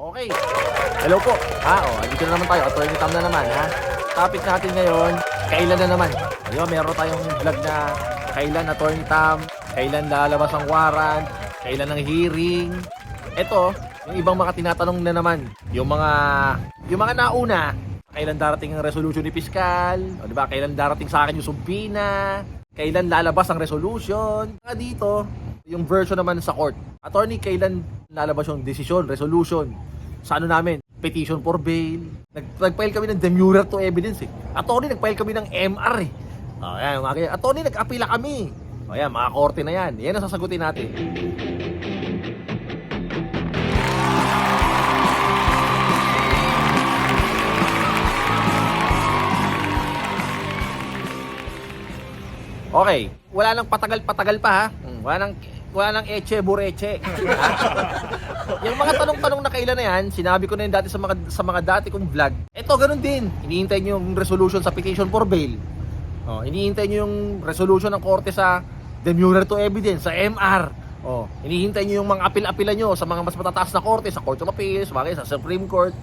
Okay. Hello po. Ha, oh, andito na naman tayo. Attorney Tam na naman, ha? Topic natin ngayon, kailan na naman? Ayun, meron tayong vlog na kailan Attorney Tam, kailan lalabas ang warrant, kailan ang hearing. Ito, yung ibang mga tinatanong na naman, yung mga yung mga nauna, kailan darating ang resolution ni Piskal, o di ba? Kailan darating sa akin yung sumpina, kailan lalabas ang resolution. Nga dito, yung version naman sa court. Attorney, kailan lalabas yung decision, resolution? Sa ano namin? Petition for bail. Nag nag-file kami ng demurrer to evidence eh. Attorney, nag-file kami ng MR eh. Oh, yan, mga kaya. Attorney, nag-apila kami. O yan, mga korte na yan. Yan ang sasagutin natin. Okay, wala nang patagal-patagal pa ha. Mm, Wala nang wala nang eche bureche. Yung mga tanong-tanong na kailan na yan, sinabi ko na yun dati sa mga sa mga dati kong vlog. Ito ganun din. Hinihintay niyo yung resolution sa petition for bail. Oh, hinihintay niyo yung resolution ng korte sa demurrer to evidence sa MR. Oh, hinihintay niyo yung mga apil-apila niyo sa mga mas matataas na korte, sa Court of Appeals, bagay sa Supreme Court.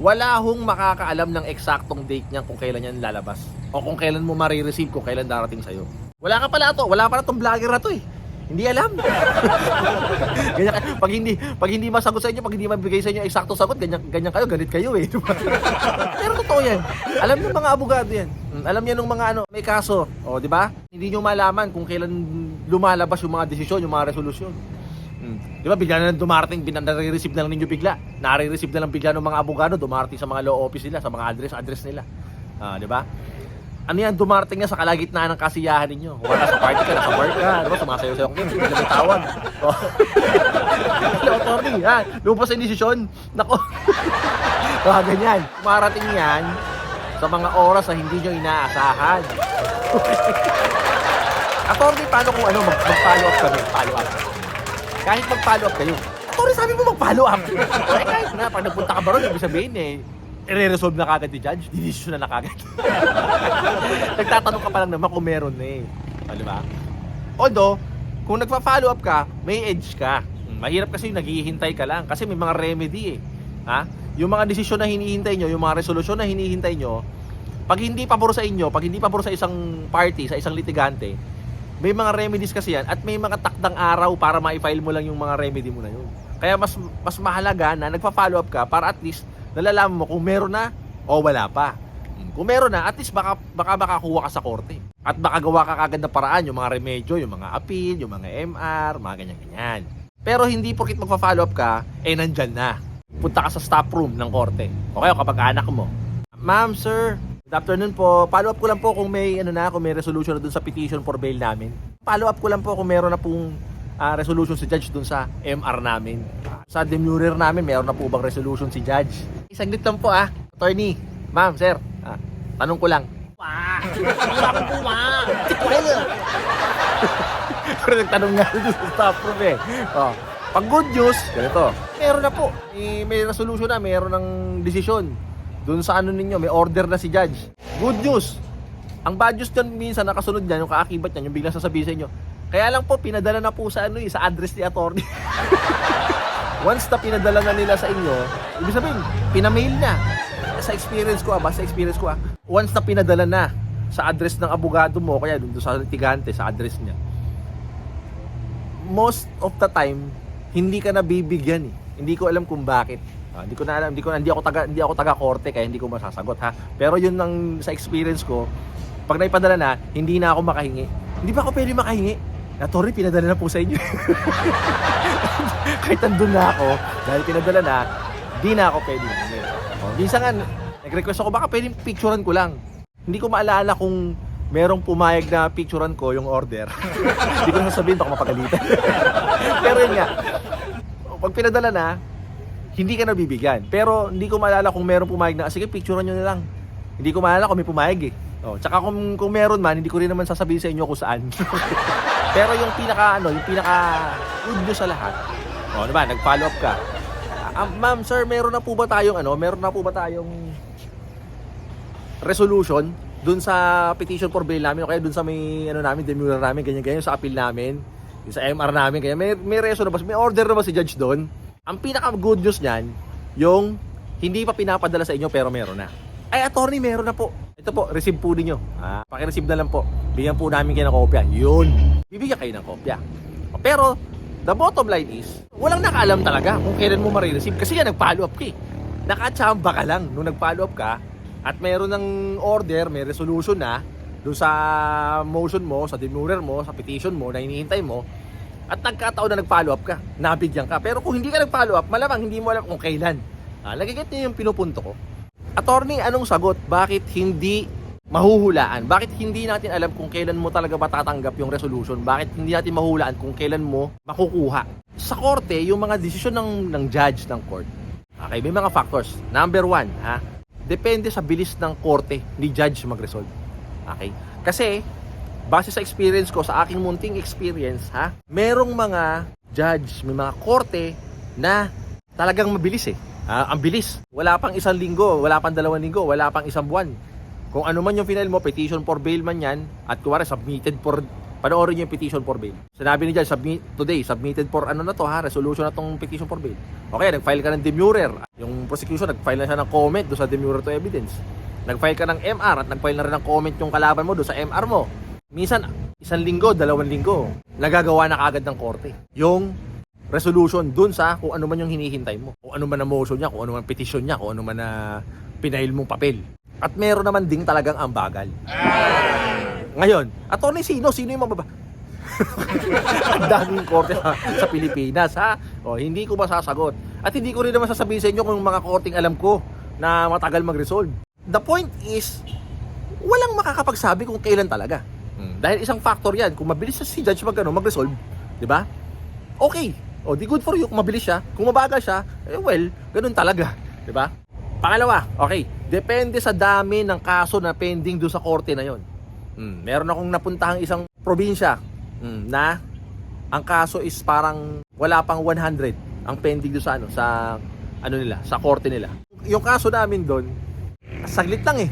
Wala hong makakaalam ng eksaktong date niyan kung kailan yan lalabas. O kung kailan mo marireceive, kung kailan darating sa'yo. Wala ka pala to. Wala pala tong vlogger na to eh. Hindi alam. ganyan, pag hindi pag hindi masagot sa inyo, pag hindi mabigay sa inyo eksaktong sagot, ganyan ganyan kayo, ganit kayo eh. Pero totoo yan. Alam ng mga abogado yan. Mm, Alam yan ng mga ano, may kaso. O, di ba? Hindi nyo malaman kung kailan lumalabas yung mga desisyon, yung mga resolusyon. Mm. Di ba, bigla na lang dumarating, nare-receive na lang ninyo bigla. Nare-receive na lang bigla ng mga abogado, dumarating sa mga law office nila, sa mga address, address nila. Ah, di ba? Ano yan, dumarating na sa kalagitnaan ng kasiyahan ninyo. Wala sa party ka, nasa bar ka, di ba? Sumasayo-sayo ka, hindi na may tawag. Oh. Hello, attorney, ha? Lumabas sa desisyon. Nako. Mga ganyan. Dumarating yan sa mga oras na hindi nyo inaasahan. Attorney, paano kung ano, mag- mag-follow up kami? Follow up. Kahit mag-follow up kayo. Attorney, sabi mo mag-follow up. eh, kahit na, pag nagpunta ka ba ron, sabihin eh, i-resolve na kagad ni Judge, decision na na kagad. Nagtatanong ka pa lang naman kung meron na eh. O, di ba? Although, kung nagpa-follow up ka, may edge ka. Mahirap kasi yung naghihintay ka lang kasi may mga remedy eh. Ha? Yung mga desisyon na hinihintay nyo, yung mga resolusyon na hinihintay nyo, pag hindi pabor sa inyo, pag hindi pabor sa isang party, sa isang litigante, may mga remedies kasi yan at may mga takdang araw para ma-file mo lang yung mga remedy mo na yun. Kaya mas mas mahalaga na nagpa-follow up ka para at least nalalaman mo kung meron na o wala pa. Kung meron na, at least baka, baka makakuha ka sa korte. At baka gawa ka kagad na paraan, yung mga remedyo, yung mga appeal, yung mga MR, mga ganyan-ganyan. Pero hindi porkit magpa-follow up ka, eh nandyan na. Punta ka sa staff room ng korte. O kapag anak mo. Ma'am, sir, good afternoon po. Follow up ko lang po kung may ano na, kung may resolution na dun sa petition for bail namin. Follow up ko lang po kung meron na pong ah, resolution si judge dun sa MR namin. Sa demurrer namin, meron na po bang resolution si judge? Isang lang po ah. Attorney, ma'am, sir. Ah, tanong ko lang. Wala akong puma! Pero nagtanong nga dun sa staff room eh. Oh. Pag good news, ganito. Meron na po. May, may resolution na, meron ng desisyon. Doon sa ano ninyo, may order na si judge. Good news. Ang bad news dyan minsan nakasunod niyan, yung kaakibat niyan, yung biglang sasabihin sa inyo. Kaya lang po, pinadala na po sa ano eh, sa address ni attorney. Once na pinadala na nila sa inyo, ibig sabihin, pinamail na. Sa experience ko ah, ba, sa experience ko ah, once na pinadala na sa address ng abogado mo, kaya doon sa litigante, sa address niya, most of the time, hindi ka na bibigyan eh. Hindi ko alam kung bakit. Ah, hindi ko na alam, hindi ko hindi ako taga hindi ako taga korte kaya hindi ko masasagot ha. Pero yun ang sa experience ko, pag naipadala na, hindi na ako makahingi. Hindi pa ako pwede makahingi. Na sorry, pinadala na po sa inyo. Kahit andun na ako, dahil pinadala na, di na ako pwede. Oh, minsan nga, nag-request ako, baka pwedeng picturean ko lang. Hindi ko maalala kung merong pumayag na picturean ko yung order. Hindi ko na sasabihin, baka mapagalitan. Pero yun nga, pag pinadala na, hindi ka nabibigyan. Pero hindi ko maalala kung merong pumayag na, "Ah, sige, picturean nyo na lang. Hindi ko maalala kung may pumayag eh. Oh, tsaka kung, kung meron man, hindi ko rin naman sasabihin sa inyo kung saan. Pero yung pinaka ano, yung pinaka good news sa lahat. Oh, diba, nag-follow up ka. Ah, ma'am, sir, meron na po ba tayong ano, meron na po ba tayong resolution dun sa petition for bail namin o kaya dun sa may ano namin, demurrer namin, ganyan ganyan sa appeal namin, sa MR namin, kaya may may reso na ba, may order na ba si judge doon? Ang pinaka good news niyan, yung hindi pa pinapadala sa inyo pero meron na. Ay, attorney, meron na po. Ito po, receive po ninyo. Ah, paki-receive na lang po. Bigyan po namin kayo ng kopya. Yun. Bibigyan kayo ng kopya. Pero, the bottom line is, walang nakaalam talaga kung kailan mo marireceive. Kasi nga, nag-follow up ka eh. Nakachamba ka lang nung nag-follow up ka at meron ng order, may resolution na doon sa motion mo, sa demurrer mo, sa petition mo na hinihintay mo at nagkataon na nag-follow up ka, nabigyan ka. Pero kung hindi ka nag-follow up, malamang hindi mo alam kung kailan. Ah, nagiget niyo yung pinupunto ko. Attorney, anong sagot? Bakit hindi mahuhulaan? Bakit hindi natin alam kung kailan mo talaga matatanggap yung resolution? Bakit hindi natin mahuhulaan kung kailan mo makukuha? Sa korte, yung mga desisyon ng, ng judge ng court, okay, may mga factors. Number one, ha? Depende sa bilis ng korte ni judge mag-resolve. Okay? Kasi, base sa experience ko, sa aking munting experience, ha? Merong mga judge, may mga korte na talagang mabilis eh. Ah, ang bilis. Wala pang isang linggo, wala pang dalawang linggo, wala pang isang buwan. Kung ano man yung final mo, petition for bail man yan, at kuwari submitted for, panoorin nyo yung petition for bail. Sinabi ni Judge, submit, today, submitted for ano na to ha, resolution na tong petition for bail. Okay, nag-file ka ng demurrer. Yung prosecution, nag-file na siya ng comment do sa demurrer to evidence. Nag-file ka ng MR at nag-file na rin ng comment yung kalaban mo do sa MR mo. Minsan, isang linggo, dalawang linggo, nagagawa na kagad ng korte. Yung resolution dun sa kung ano man yung hinihintay mo. Kung ano man ang motion niya, kung ano man petition niya, kung ano man na pinail mong papel. At meron naman ding talagang ang bagal. Ngayon, attorney sino? Sino yung mababa? ang daming korte sa, sa Pilipinas, ha? O, hindi ko masasagot. At hindi ko rin naman sasabihin sa inyo kung mga korting alam ko na matagal mag-resolve. The point is, walang makakapagsabi kung kailan talaga. Dahil isang factor yan, kung mabilis si judge mag, ano, mag-resolve, di ba? Okay. O, di good for you kung mabilis siya. Kung mabagal siya, eh well, ganun talaga. Di ba? Pangalawa, okay, depende sa dami ng kaso na pending doon sa korte na yon. Hmm, meron akong napuntahang isang probinsya hmm, na ang kaso is parang wala pang 100 ang pending doon sa ano sa ano nila, sa korte nila. Yung kaso namin doon, saglit lang eh.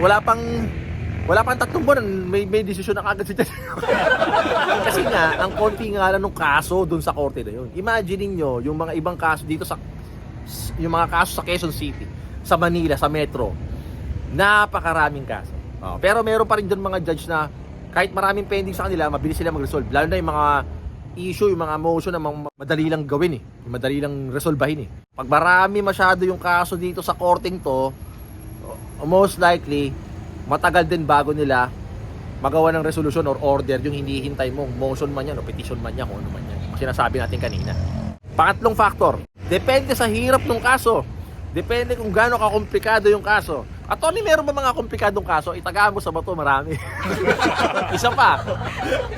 Wala pang wala pang tatlong buwan, may, may desisyon na kagad si. Kasi nga, ang konti nga lang ng kaso doon sa korte na yun. Imagine niyo yung mga ibang kaso dito sa yung mga kaso sa Quezon City, sa Manila, sa Metro. Napakaraming kaso. Oh, pero meron pa rin doon mga judge na kahit maraming pending sa kanila, mabilis sila mag-resolve. Lalo na yung mga issue, yung mga motion na madali lang gawin eh. Madali lang resolbahin eh. Pag marami masyado yung kaso dito sa korting to, most likely, matagal din bago nila magawa ng resolution or order yung hinihintay mong motion man yan o petition man yan kung ano man yan. Sinasabi natin kanina. Pangatlong factor, depende sa hirap ng kaso. Depende kung gaano kakomplikado yung kaso. At Tony, meron ba mga komplikadong kaso? Itagaan mo sa bato, marami. Isa pa,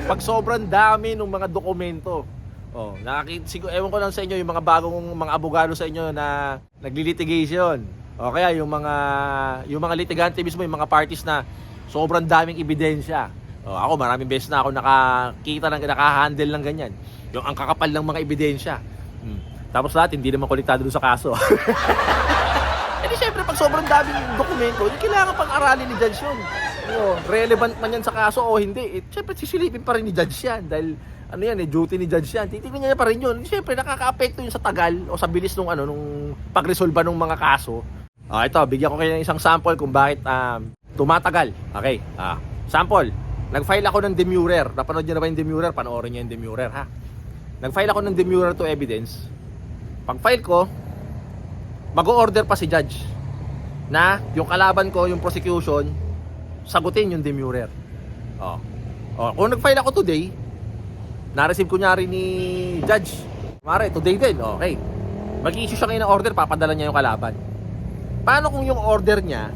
pag sobrang dami ng mga dokumento, Oh, nakakita siguro ewan ko lang sa inyo yung mga bagong mga abogado sa inyo na nagli-litigation. O kaya yung mga yung mga litigante mismo, yung mga parties na sobrang daming ebidensya. O, ako maraming beses na ako nakakita ng naka-handle ng ganyan. Yung ang kakapal ng mga ebidensya. Tapos lahat hindi naman kolektado sa kaso. Eh di syempre pag sobrang daming dokumento, hindi kailangan pang aralin ni Judge yun. O, relevant man yan sa kaso o hindi, eh, syempre sisilipin pa rin ni Judge yan dahil ano yan eh, duty ni Judge yan. Titignan niya pa rin yun. Syempre nakaka-apekto yun sa tagal o sa bilis nung ano nung pagresolba ng mga kaso. Ah, ito, bigyan ko kayo ng isang sample kung bakit um, tumatagal. Okay, ah, sample. Nag-file ako ng demurrer. Napanood niyo na ba yung demurrer? Panoorin niyo yung demurrer, ha? Nag-file ako ng demurrer to evidence. Pag-file ko, mag-order pa si judge na yung kalaban ko, yung prosecution, sagutin yung demurrer. Oh. Oh, kung nag-file ako today, na-receive ko nyari ni judge. Mare, today din. Okay. Mag-issue siya ngayon ng order, papadala niya yung kalaban. Paano kung yung order niya,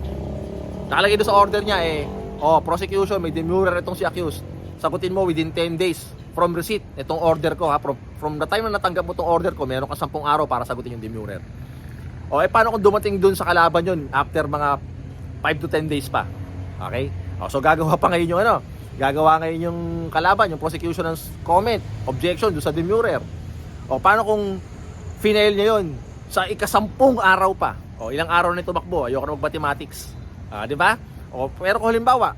nakalagay doon sa order niya eh, oh, prosecution, may demurrer itong si accused. Sagutin mo within 10 days from receipt itong order ko ha. From, from the time na natanggap mo itong order ko, meron ka 10 araw para sagutin yung demurrer. O eh paano kung dumating dun sa kalaban yun after mga 5 to 10 days pa? Okay? O, so gagawa pa ngayon yung ano? Gagawa ngayon yung kalaban, yung prosecution ng comment, objection dun sa demurrer. O paano kung final niya yun sa ikasampung araw pa? O ilang araw na tumakbo? Ayoko na mag-mathematics. Ah, di ba? O pero kung halimbawa,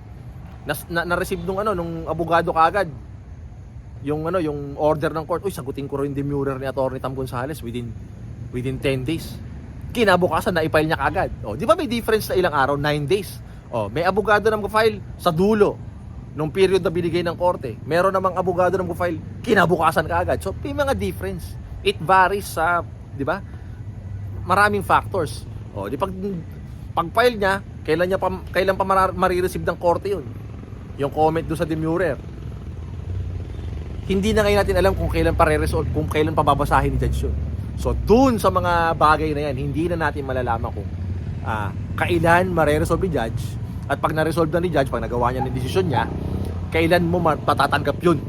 nas, na, na-receive nung ano nung abogado kaagad yung ano yung order ng court uy sagutin ko rin demurrer ni attorney Tam Gonzales within within 10 days. Kinabukasan na i-file niya kagad. O, di ba may difference na ilang araw? 9 days. O, may abogado na mag-file sa dulo nung period na binigay ng korte. Meron namang abogado na mag-file kinabukasan kagad. So, may mga difference. It varies sa, di ba? Maraming factors. O, di pag pag-file niya, kailan niya pa, kailan pa marireceive ng korte yun? Yung comment doon sa demurrer. Hindi na ngayon natin alam kung kailan pa re-resolve, kung kailan pa babasahin ni Judge yun. So, dun sa mga bagay na yan, hindi na natin malalaman kung ah, kailan mare-resolve ni Judge at pag na-resolve na ni Judge, pag nagawa niya ng desisyon niya, kailan mo ma- patatanggap yun,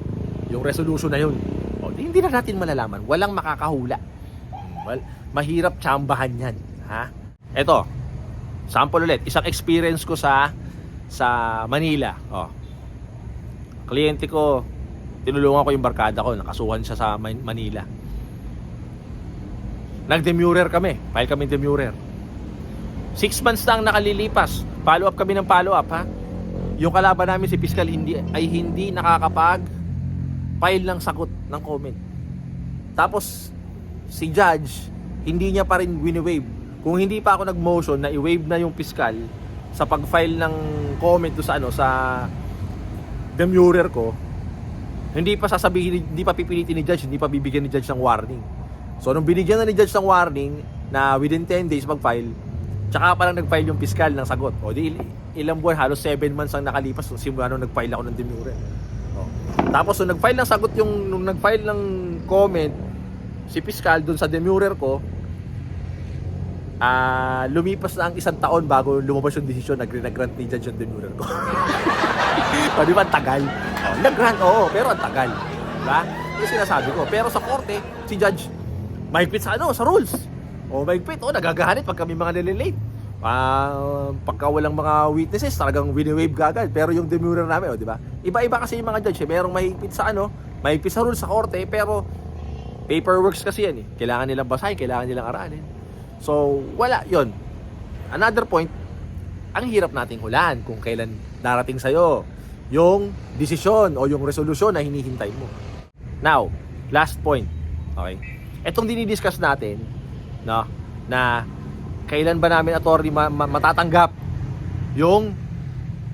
yung resolution na yun. O, di- hindi na natin malalaman. Walang makakahula. Well, mahirap tsambahan yan. Ha? Ito, sample ulit. Isang experience ko sa sa Manila. Oh. Kliyente ko, tinulungan ko yung barkada ko, nakasuhan siya sa Man- Manila. Nag-demurrer kami. File kami demurrer. Six months na ang nakalilipas. Follow up kami ng follow up ha. Yung kalaban namin si Fiscal hindi, ay hindi nakakapag file ng sagot ng comment. Tapos si judge hindi niya pa rin wini-waive. Kung hindi pa ako nag-motion na i-waive na yung fiscal sa pag-file ng comment do sa ano sa demurrer ko, hindi pa sasabihin, hindi pa pipilitin ni judge, hindi pa bibigyan ni judge ng warning. So nung binigyan na ni judge ng warning na within 10 days mag-file, tsaka pa lang nag-file yung fiscal ng sagot. O di il- ilang buwan, halos 7 months ang nakalipas simula nung nag-file ako ng demurrer. O. Tapos nung nag-file ng sagot yung nung nag-file ng comment si fiscal dun sa demurrer ko, ah lumipas na ang isang taon bago lumabas yung desisyon na grant ni judge yung demurrer ko. o di ba ang tagal? O, nag-grant, oo, pero ang tagal. Diba? Yung sinasabi ko. Pero sa korte, si judge, mahigpit sa ano, sa rules. O mahigpit, o nagagahanit pag kami mga nililate. Ah, pagka walang mga witnesses, talagang wini-wave gagad. Pero yung demurrer namin, o di ba? Iba-iba kasi yung mga judge, eh. merong mahigpit sa ano, mahigpit sa rules sa korte, pero paperworks kasi yan eh. Kailangan nilang basahin, kailangan nilang aralin. So, wala, yon Another point, ang hirap nating hulaan kung kailan darating sa'yo yung desisyon o yung resolusyon na hinihintay mo. Now, last point. Okay? Etong dinidiscuss natin, no, na kailan ba namin attorney ma- ma- matatanggap yung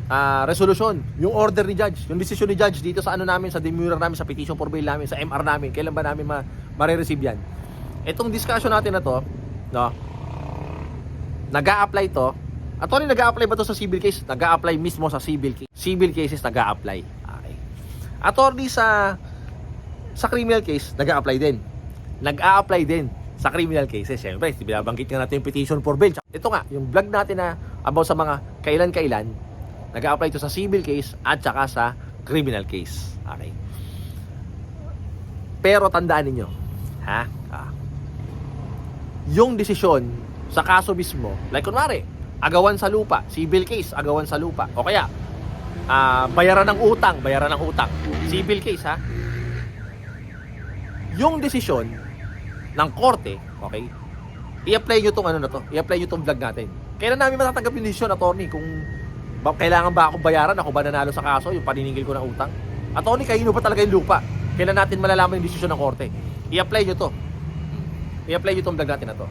ah, resolusyon, yung order ni judge, yung desisyon ni judge dito sa ano namin, sa demurrer namin, sa petition for bail namin, sa MR namin, kailan ba namin ma- marireceive yan? Etong discussion natin na to, no, nag apply to, attorney nag apply ba to sa civil case? nag apply mismo sa civil case. Civil cases nag apply Okay. Attorney sa sa criminal case, nag apply din. nag apply din sa criminal cases. Siyempre, binabanggit nga natin yung petition for bail. Ito nga, yung vlog natin na about sa mga kailan-kailan, nag apply ito sa civil case at saka sa criminal case. Okay. Pero tandaan ninyo, ha? Ah, yung desisyon sa kaso mismo, like kunwari, agawan sa lupa, civil case, agawan sa lupa, o kaya, ah, bayaran ng utang, bayaran ng utang, civil case ha, yung desisyon ng korte, okay, i-apply nyo tong ano na to, i-apply nyo tong vlog natin. Kailan namin matatanggap yung desisyon, attorney, kung ba, kailangan ba akong bayaran, ako ba nanalo sa kaso, yung paniningil ko ng utang? Attorney, kayo ba talaga yung lupa? Kailan natin malalaman yung desisyon ng korte? I-apply nyo to. I-apply nyo tong vlog natin na to.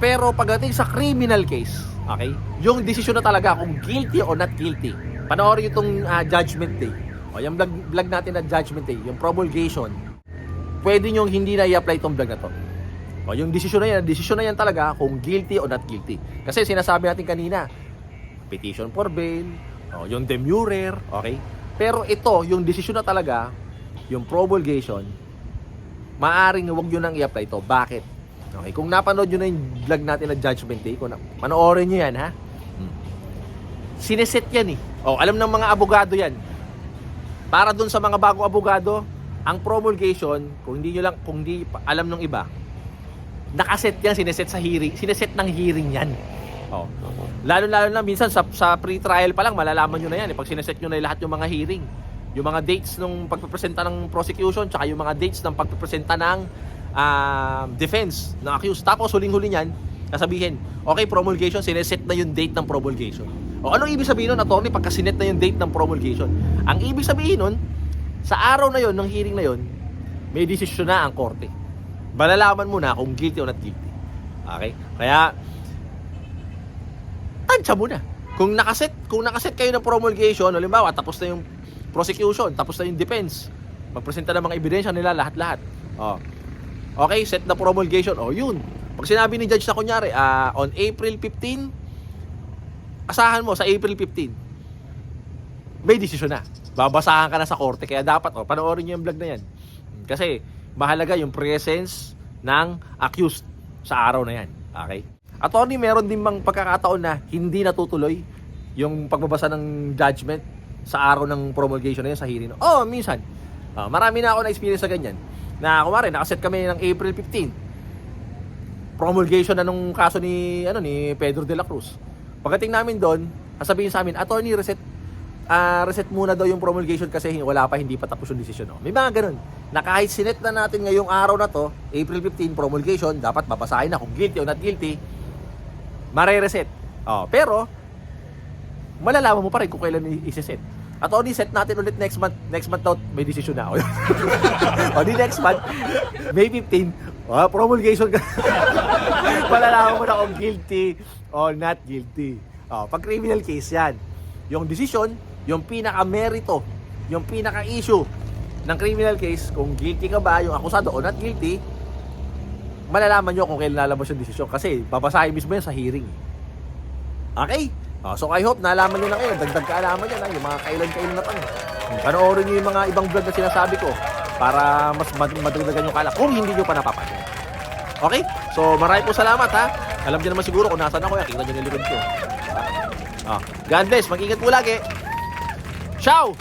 Pero pagdating sa criminal case, okay, yung desisyon na talaga kung guilty or not guilty, panoorin itong ah, judgment day. O yung vlog, vlog natin na judgment day, yung promulgation, pwede nyo hindi na i-apply itong vlog na to. O yung desisyon na yan, desisyon na yan talaga kung guilty or not guilty. Kasi sinasabi natin kanina, petition for bail, o yung demurrer, okay? Pero ito, yung desisyon na talaga, yung promulgation, maaring huwag nyo nang i-apply ito. Bakit? Okay, kung napanood nyo na yung vlog natin na Judgment Day, kung na, panoorin nyo yan, ha? Hmm. Sineset yan eh. O, alam ng mga abogado yan. Para dun sa mga bagong abogado, ang promulgation, kung hindi nyo lang, kung hindi alam ng iba, nakaset yan, sineset sa hearing, sineset ng hearing yan. Oh. Lalo-lalo na minsan sa, sa pre-trial pa lang, malalaman nyo na yan. Eh, pag sineset nyo na lahat yung mga hearing. Yung mga dates ng pagpapresenta ng prosecution, tsaka yung mga dates ng pagpapresenta ng ah, defense ng accused. Tapos huling-huli niyan, sasabihin, okay, promulgation, sineset na yung date ng promulgation. O anong ibig sabihin nun, attorney, pagka sinet na yung date ng promulgation? Ang ibig sabihin nun, sa araw na yon ng hearing na yon, may desisyon na ang korte. malalaman mo na kung guilty o not guilty. Okay? Kaya, tansya mo na. Kung nakaset, kung nakaset kayo ng promulgation, halimbawa, tapos na yung prosecution, tapos na yung defense, magpresenta ng mga ebidensya nila, lahat-lahat. Oh. Okay, set na promulgation. Oh, yun. Pag sinabi ni judge na kunyari, ah, on April 15, asahan mo sa April 15, may desisyon na. Babasahan ka na sa korte. Kaya dapat, oh, panoorin nyo yung vlog na yan. Kasi, mahalaga yung presence ng accused sa araw na yan. Okay? Attorney, meron din bang pagkakataon na hindi natutuloy yung pagbabasa ng judgment sa araw ng promulgation na yun sa hearing? Oh, minsan. Ah, marami na ako na experience sa ganyan. Na kumari, nakaset kami ng April 15. Promulgation na nung kaso ni ano ni Pedro de la Cruz. Pagdating namin doon, sasabihin sa amin, attorney, reset ah reset muna daw yung promulgation kasi wala pa, hindi pa tapos yung desisyon. Oh. May mga ganun. Na kahit sinet na natin ngayong araw na to, April 15, promulgation, dapat babasahin na kung guilty o not guilty, mare-reset. Oh, pero, malalaman mo pa rin kung kailan i- isi-set. At o di set natin ulit next month. Next month daw, may decision na. o di next month, May 15, oh, promulgation ka. malalaman mo na kung guilty or not guilty. Oh, pag criminal case yan. Yung decision, yung pinaka-merito, yung pinaka-issue ng criminal case, kung guilty ka ba, yung akusado o not guilty, malalaman nyo kung kailan lalabas yung desisyon. Kasi babasahin mismo yan sa hearing. Okay? Oh, so I hope nalaman nyo na kayo. Dagdag kaalaman yan. ah, Yung mga kailan-kailan na pang. Panoorin nyo yung mga ibang vlog na sinasabi ko para mas mad- madagdagan yung kala kung hindi nyo pa napapanood. Okay? So marami po salamat ha. Alam nyo naman siguro kung nasan ako. Kita nyo yung likod ko. Ah, God bless. Mag-ingat po lagi. Ciao!